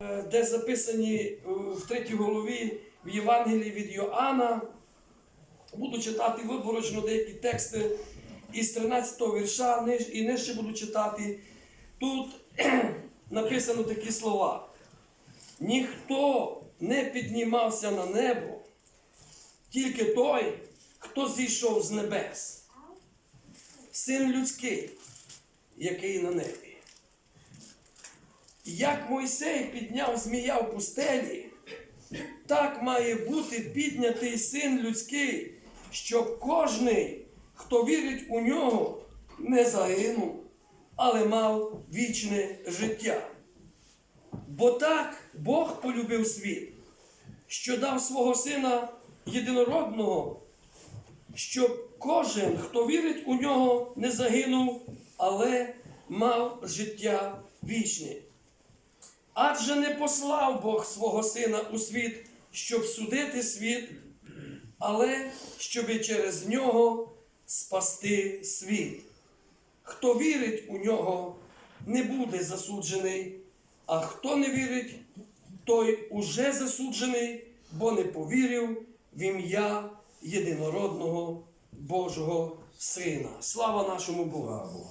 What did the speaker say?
е, де записані е, в третій голові в Євангелії від Йоанна. Буду читати виборочно деякі тексти із 13 го вірша і нижче буду читати. Тут написано такі слова. Ніхто не піднімався на небо, тільки той, хто зійшов з небес. Син людський, який на небі. Як Мойсей підняв змія в пустелі, так має бути піднятий син людський, щоб кожний, хто вірить у нього, не загинув, але мав вічне життя. Бо так Бог полюбив світ, що дав свого сина єдинородного, щоб кожен, хто вірить у нього, не загинув, але мав життя вічне. Адже не послав Бог свого Сина у світ, щоб судити світ, але щоб через нього спасти світ. Хто вірить у нього, не буде засуджений, а хто не вірить, той уже засуджений, бо не повірив в ім'я єдинородного Божого Сина. Слава нашому Богу!